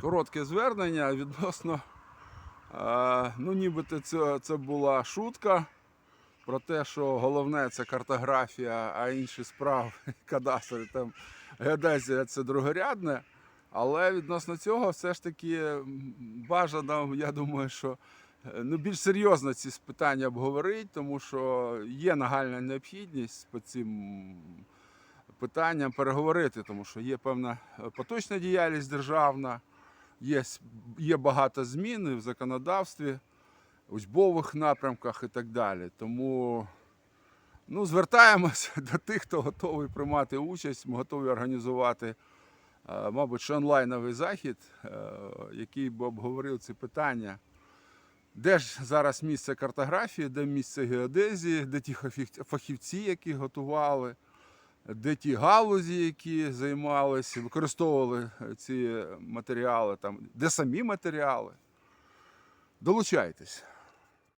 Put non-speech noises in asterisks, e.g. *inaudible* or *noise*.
коротке звернення відносно, е, ну нібито це, це була шутка про те, що головне це картографія, а інші справи, *laughs* кадастр, там геодезія це другорядне. Але відносно цього все ж таки бажано, я думаю, що е, ну, більш серйозно ці питання обговорити, тому що є нагальна необхідність по цим питанням переговорити, тому що є певна поточна діяльність державна, є, є багато змін в законодавстві, учбових напрямках і так далі. Тому ну, звертаємося *laughs* до тих, хто готовий приймати участь, ми готові організувати, е, мабуть, що онлайновий захід, е, який би обговорив ці питання. Де ж зараз місце картографії, де місце геодезії, де ті фахівці, які готували, де ті галузі, які займалися, використовували е, ці матеріали, там, де самі матеріали. Долучайтесь.